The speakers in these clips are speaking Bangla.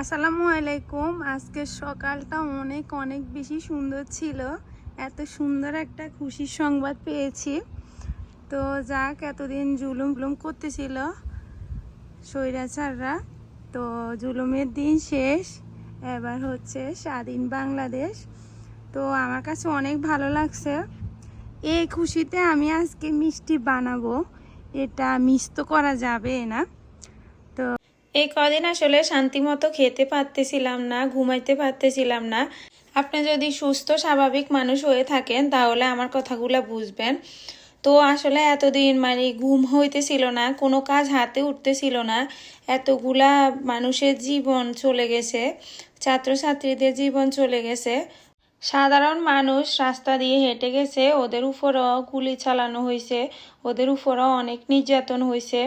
আসসালামু আলাইকুম। আজকের সকালটা অনেক অনেক বেশি সুন্দর ছিল। এত সুন্দর একটা খুশির সংবাদ পেয়েছি। তো যাক, এতদিন জুলুম জুলুম করতেছিল স্বৈরাচাররা। তো জুলুমের দিন শেষ, এবার হচ্ছে স্বাধীন বাংলাদেশ। তো আমার কাছে অনেক ভালো লাগছে। এই খুশিতে আমি আজকে মিষ্টি বানাবো। এটা মিস তো করা যাবে না। এই কদিন আসলে শান্তি মতো খেতে পারতেছিলাম না, ঘুমাইতে পারতেছিলাম না। আপনি যদি সুস্থ, স্বাভাবিক মানুষ হয়ে থাকেন, তাহলে আমার কথাগুলো বুঝবেন। তো আসলে এতদিন মানে ঘুম হইতেছিল না, কোনো কাজ হাতে উঠতেছিল না। এতগুলা মানুষের জীবন চলে গেছে, ছাত্রছাত্রীদের জীবন চলে গেছে। সাধারণ মানুষ রাস্তা দিয়ে হেঁটে গেছে, ওদের উপরও গুলি চালানো হয়েছে ওদের উপরও অনেক নির্যাতন হয়েছে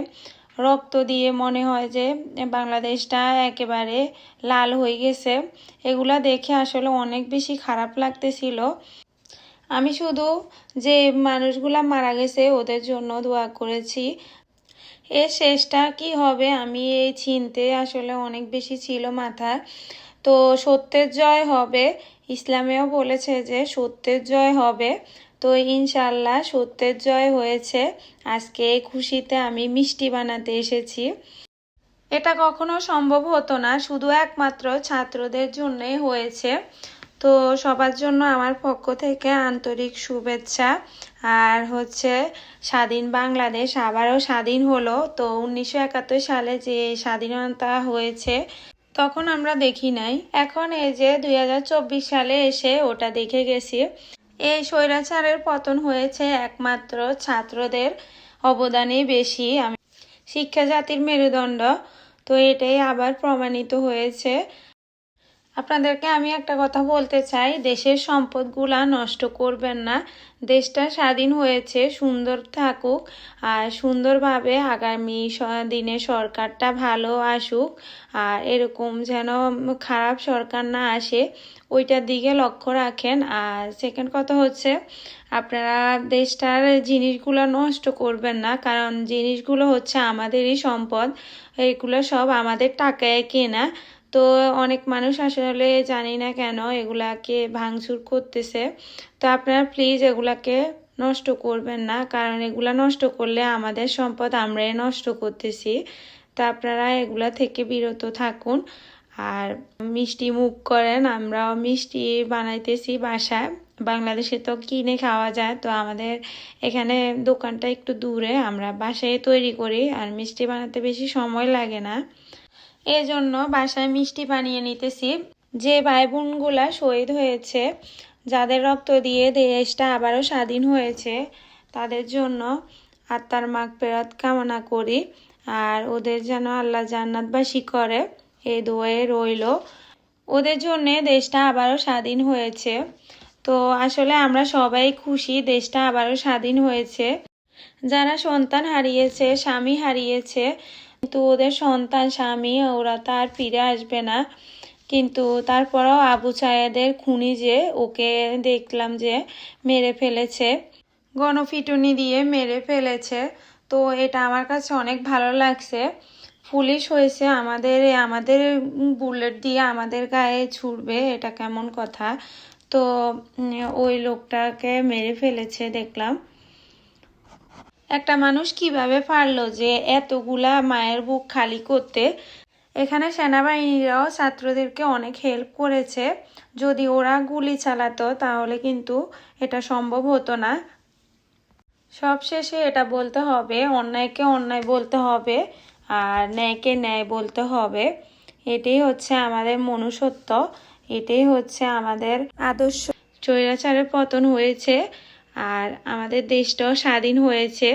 রক্ত দিয়ে মনে হয় যে বাংলাদেশটা একেবারে লাল হয়ে গেছে। এগুলা দেখে আসলে অনেক বেশি খারাপ লাগতেছিল। আমি শুধু যে মানুষগুলা মারা গেছে ওদের জন্য দোয়া করেছি। এর শেষটা কি হবে আমি এই চিনতে আসলে অনেক বেশি ছিল মাথায় তো সত্যের জয় হবে। ইসলামেও বলেছে যে সত্যের জয় হবে। তো ইনশাল্লাহ সত্যের জয় হয়েছে। আজকে এই খুশিতে আমি মিষ্টি বানাতে এসেছি। এটা কখনো সম্ভব হতো না, শুধু একমাত্র ছাত্রদের জন্যই হয়েছে। তো সবার জন্য আমার পক্ষ থেকে আন্তরিক শুভেচ্ছা। আর হচ্ছে স্বাধীন বাংলাদেশ আবারও স্বাধীন হলো। তো উনিশশো একাত্তর সালে যে স্বাধীনতা হয়েছে, তখন আমরা দেখি নাই। এখন এই যে দুই হাজার চব্বিশ সালে এসে ওটা দেখে গেছি। এই স্বৈরাচারের পতন হয়েছে একমাত্র ছাত্রদের অবদানে বেশি, আমি শিক্ষা জাতির মেরুদণ্ড। তো এটাই আবার প্রমাণিত হয়েছে। আপনাদেরকে আমি একটা কথা বলতে চাই, দেশের সম্পদগুলা নষ্ট করবেন না। দেশটা স্বাধীন হয়েছে, সুন্দর থাকুক, আর সুন্দরভাবে আগামী দিনে সরকারটা ভালো আসুক, আর এরকম যেন খারাপ সরকার না আসে, ওইটার দিকে লক্ষ্য রাখেন। আর সেকেন্ড কথা হচ্ছে, আপনারা দেশটার জিনিসগুলো নষ্ট করবেন না, কারণ জিনিসগুলো হচ্ছে আমাদেরই সম্পদ, এগুলো সব আমাদের টাকায় কেনা। তো অনেক মানুষ আসলে জানি না কেন এগুলাকে ভাঙচুর করতেছে। তো আপনারা প্লিজ এগুলাকে নষ্ট করবেন না, কারণ এগুলা নষ্ট করলে আমাদের সম্পদ আমরাই নষ্ট করতেছি। তা আপনারা এগুলা থেকে বিরত থাকুন। আর মিষ্টি মুখ করেন, আমরাও মিষ্টি বানাইতেছি বাসায়। বাংলাদেশে তো কিনে খাওয়া যায়, তো আমাদের এখানে দোকানটা একটু দূরে। আমরা বাসায় তৈরি করি, আর মিষ্টি বানাতে বেশি সময় লাগে না। এই জন্য বাসায় মিষ্টি বানিয়ে নিতেছি। যে ভাই বোনগুলা শহীদ হয়েছে, যাদের রক্ত দিয়ে দেশটা আবারও স্বাধীন হয়েছে, তাদের জন্য আত্মার মাগ পেরাত কামনা করি। আর ওদের যেন আল্লাহ জান্নাতবাসী করে, এই দোয়ে রইল। ওদের জন্যে দেশটা আবারও স্বাধীন হয়েছে। তো আসলে আমরা সবাই খুশি দেশটা আবারও স্বাধীন হয়েছে। যারা সন্তান হারিয়েছে, স্বামী হারিয়েছে কিন্তু ওদের সন্তান, স্বামী, ওরা তো আর ফিরে আসবে না। কিন্তু তারপরেও আবু সায়েদের খুনি যে, ওকে দেখলাম যে মেরে ফেলেছে। গণফিটুনি দিয়ে মেরে ফেলেছে। তো এটা আমার কাছে অনেক ভালো লাগছে। পুলিশ হয়েছে আমাদের আমাদের বুলেট দিয়ে আমাদের গায়ে ছুটবে এটা কেমন কথা। তো ওই লোকটাকে মেরে ফেলেছে, দেখলাম। একটা মানুষ কীভাবে পারল যে এতগুলা মায়ের বুক খালি করতে? এখানে সেনাবাহিনীরাও ছাত্রদেরকে অনেক হেল্প করেছে। যদি ওরা গুলি চালাতো, তাহলে কিন্তু এটা সম্ভব হতো না। সবশেষে এটা বলতে হবে, অন্যায়কে অন্যায় বলতে হবে আর ন্যায়কে ন্যায় বলতে হবে। এটাই হচ্ছে আমাদের মনুষ্যত্ব, এটাই হচ্ছে আমাদের আদর্শ। চৈরাচারের পতন হয়েছে। আর আমাদের দেশটাও স্বাধীন হয়েছে।